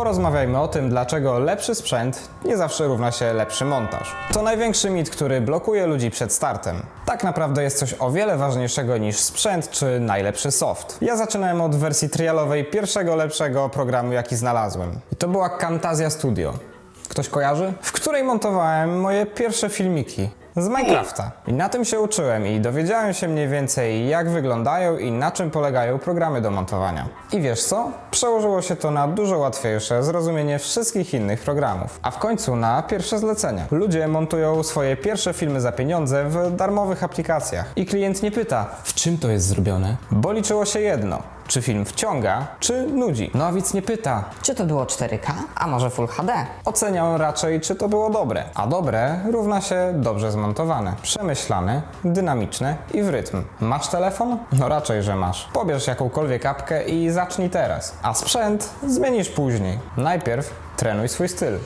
porozmawiajmy o tym, dlaczego lepszy sprzęt nie zawsze równa się lepszy montaż. To największy mit, który blokuje ludzi przed startem. Tak naprawdę jest coś o wiele ważniejszego niż sprzęt czy najlepszy soft. Ja zaczynałem od wersji trialowej pierwszego lepszego programu, jaki znalazłem. I to była Camtasia Studio. Ktoś kojarzy? W której montowałem moje pierwsze filmiki. Z Minecrafta. I na tym się uczyłem i dowiedziałem się mniej więcej jak wyglądają i na czym polegają programy do montowania. I wiesz co? Przełożyło się to na dużo łatwiejsze zrozumienie wszystkich innych programów. A w końcu na pierwsze zlecenia. Ludzie montują swoje pierwsze filmy za pieniądze w darmowych aplikacjach. I klient nie pyta, w czym to jest zrobione? Bo liczyło się jedno. Czy film wciąga, czy nudzi? No a widz nie pyta, Czy to było 4K, a może Full HD? Oceniam raczej, czy to było dobre. A dobre równa się dobrze zmontowane, przemyślane, dynamiczne i w rytm. Masz telefon? No raczej, że masz. Pobierz jakąkolwiek apkę i zacznij teraz. A sprzęt zmienisz później. Najpierw trenuj swój styl.